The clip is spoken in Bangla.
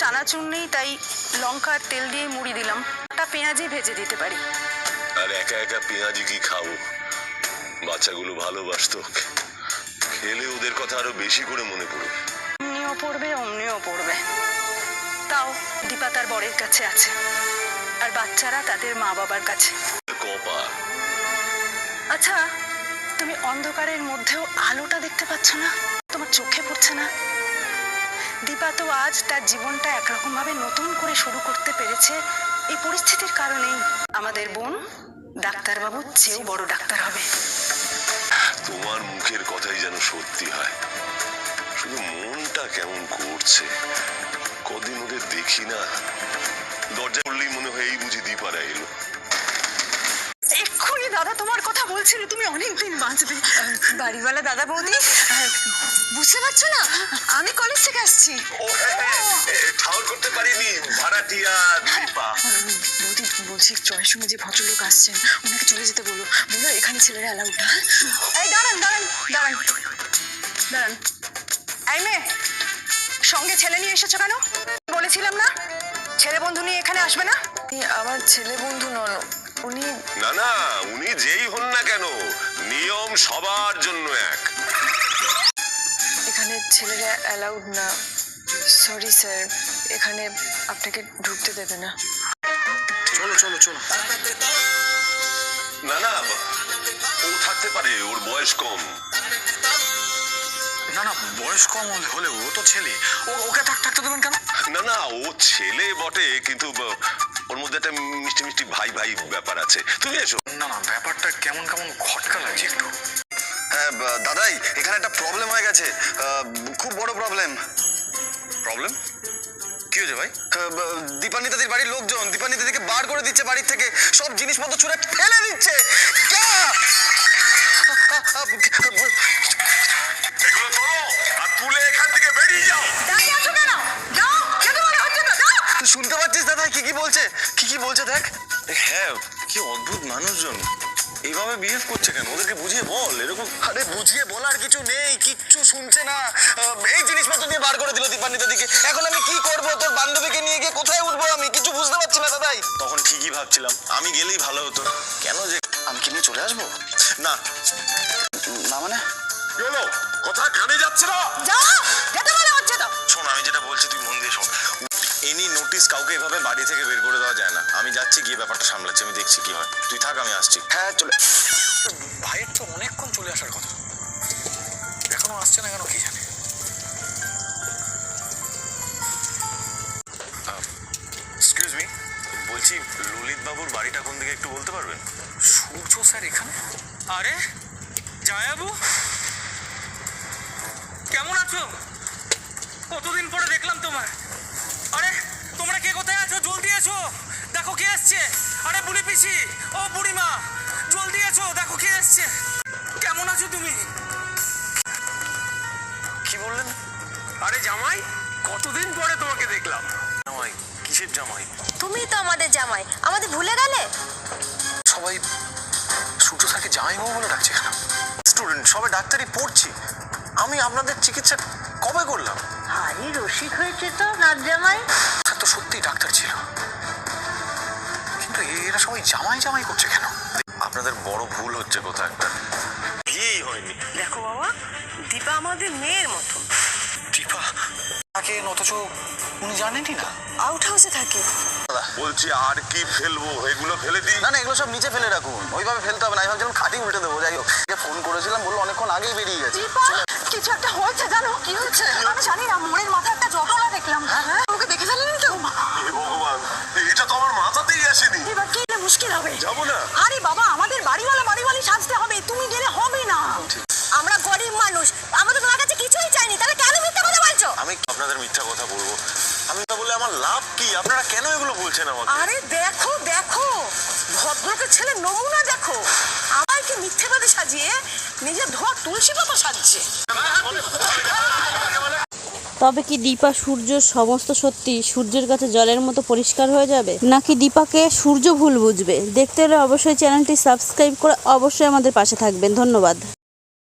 চানাচুর নেই তাই লঙ্কা আর তেল দিয়ে মুড়ি দিলাম। একটা পেঁয়াজি ভেজে দিতে পারি। আর একা একা পেঁয়াজি কি খাব? বাচ্চাগুলো ভালোবাসত খেলে ওদের কথা আরও বেশি করে মনে পড়বে। অমনিও পড়বে অমনিও পড়বে। তাও দীপা তার বরের কাছে আছে। আর বাচ্চারা তাদের মা বাবার কাছে। কপা আচ্ছা তুমি অন্ধকারের মধ্যেও আলোটা দেখতে পাচ্ছ না? তোমার চোখে পড়ছে না? দীপা তো আজ তার জীবনটা একরকম ভাবে নতুন করে শুরু করতে পেরেছে, এই পরিস্থিতির কারণেই। আমাদের বোন ডাক্তারবাবুর চেয়েও বড় ডাক্তার হবে। তোমার মুখের কথাই যেন সত্যি হয়। শুধু মনটা কেমন করছে, কদিন ওদের দেখি না। দরজা করলেই মনে হয় এই বুঝি দীপারা এলো। দাদা তোমার কথা বলছিল তুমি অনেকদিন বাঁচবে। বাড়িওয়ালা দাদা বৌদি বুঝতে পারছ না? আমি কলেজ থেকে আসছি। ও হ্যাঁ ঠাউর করতে পারিনি ভাড়াটিয়া দীপা। বৌদি বলছি জয়ের সঙ্গে যে ভদ্রলোক আসছেন ওনাকে চলে যেতে বলো। বলো এখানে ছেলেরা অ্যালাউড না? এই দাঁড়ান দাঁড়ান দাঁড়ান। দাঁড়ান। এই মেয়ে সঙ্গে ছেলে নিয়ে এসেছ কেন? বলেছিলাম না? ছেলে বন্ধু নিয়ে এখানে আসবে না? আমার ছেলে বন্ধু নন উনি? না না উনি যেই হন না কেন নিয়ম সবার জন্য এক। এখানে ছেলেরা অ্যালাউড না। সরি স্যার এখানে আপনাকে ঢুকতে দেবে না। চলো চলো চলো। না না ও থাকতে পারে ওর বয়স কম। না না বয়স কম হলে হলে ও তো ছেলে। ও ওকে থাক থাকতে দেবেন কেন? না না ও ছেলে বটে কিন্তু ওর মধ্যে একটা মিষ্টি মিষ্টি ভাই ভাই ব্যাপার আছে। তুমি এসো। না না ব্যাপারটা কেমন কেমন খটকা লাগছে একটু। হ্যাঁ দাদাই এখানে একটা প্রবলেম হয়ে গেছে। খুব বড় প্রবলেম প্রবলেম কি হয়েছে ভাই? দীপানিতাদির বাড়ির লোকজন দীপানিতাদিকে বার করে দিচ্ছে বাড়ির থেকে। সব জিনিসপত্র ছুঁড়ে ফেলে দিচ্ছে। বলছে দেখ। হ্যাঁ কি অদ্ভুত মানুষজন। এইভাবে বিহেভ করছে কেন? ওদেরকে বুঝিয়ে বল এরকম। আরে বুঝিয়ে বলার কিছু নেই কিচ্ছু শুনছে না। এই জিনিসপত্র নিয়ে বার করে দিল দীপানিতাদিকে এখন আমি কি করব? তোর বান্ধবীকে নিয়ে গিয়ে কোথায় উঠবো আমি? কিছু বুঝতে পারছি না দাদাই। তখন ঠিকই ভাবছিলাম আমি গেলেই ভালো হতো। কেন যে আমি কি নিয়ে চলে আসব? না। না মানে? কি কথা কানে যাচ্ছে না? যাও যেতে বলে হচ্ছে তো। শোন আমি যেটা বলছি তুই মন দিয়ে শোন। এনি নোটিস কাউকে এভাবে বাড়ি থেকে বের করে দেওয়া যায় না। আমি যাচ্ছি গিয়ে ব্যাপারটা সামলাচ্ছি আমি দেখছি কি হয়। তুই থাক আমি আসছি। হ্যাঁ চলে ভাইয়ের তো অনেকক্ষণ চলে আসার কথা। এখনও আসছে না কেন কি জানে? এক্সকিউজ মি বলছি ললিত বাবুর বাড়িটা কোন দিকে একটু বলতে পারবেন? সূর্য স্যার এখানে? আরে জায়াবু কেমন আছো? কতদিন পরে দেখলাম তোমার আরে তোমরা কে কোথায় আছো জলদি এসো দেখো কে এসছে? আরে বুড়ি পিসি ও বুড়িমা জলদি এসো দেখো কে এসছে। কেমন আছো তুমি? কি বললেন? আরে জামাই কতদিন পরে তোমাকে দেখলাম। জামাই কিসের জামাই? তুমি তো আমাদের জামাই আমাদের ভুলে গেলে? সবাই সূর্য স্যারকে জামাইবাবু বলে ডাকছে কেন স্টুডেন্ট সবে ডাক্তারি পড়ছি। আমি আপনাদের চিকিৎসা কবে করলাম? ভারী রসিক হয়েছে তো নাচ জামাই তো সত্যিই ডাক্তার ছিল। এরা সবাই জামাই জামাই করছে কেন? আপনাদের বড় ভুল হচ্ছে কোথাও একটা বিয়েই হয়নি। দেখো বাবা দীপা আমাদের মেয়ের মতো। দীপা? তাকে অথচ উনি জানেনই না। আউট হাউসে থাকে। বলছি আর কি ফেলব? এগুলো ফেলে দিই। না না এগুলো সব নিচে ফেলে রাখুন। ওইভাবে ফেলতে হবে না। আমি ভাবছিলাম খাটি উল্টে দেবো। যাই হোক ফোন করেছিলাম বলল অনেকক্ষণ আগেই বেরিয়ে গেছে। কিছু একটা হয়েছে জানো? কি হয়েছে আমি জানি না মোড়ের মাথায় একটা জটলা দেখলাম। হ্যাঁ ওকে দেখে ফেললেন তো হে ভগবান এটা তো আমার মাথাতেই আসেনি এবার কি না মুশকিল হবে যাব না আরে বাবা আমাদের বাড়িওয়ালা বাড়িওয়ালি সাজতে হবে তুমি গেলে হবে না আমরা গরিব মানুষ আমরা তো তোমার কাছে কিছুই চাইনি তাহলে কেন মিথ্যা কথা বলছো আমি আপনাদের মিথ্যা কথা বলব আমি তা বলে আমার লাভ কি আপনারা কেন এগুলো বলছেন আমাকে আরে দেখো দেখো ভদ্রলোকের ছেলে নমুনা দেখো আমাকে মিথ্যেবাদী সাজিয়ে নিজের ধোয়া তুলসী পাতা সাজছে তবে কি দীপা সূর্যর সমস্ত সত্যি সূর্যের কাছে জলের মতো পরিষ্কার হয়ে যাবে? নাকি দীপাকে সূর্য ভুল বুঝবে? দেখতে হলে অবশ্যই চ্যানেলটি সাবস্ক্রাইব করে অবশ্যই আমাদের পাশে থাকবেন। ধন্যবাদ।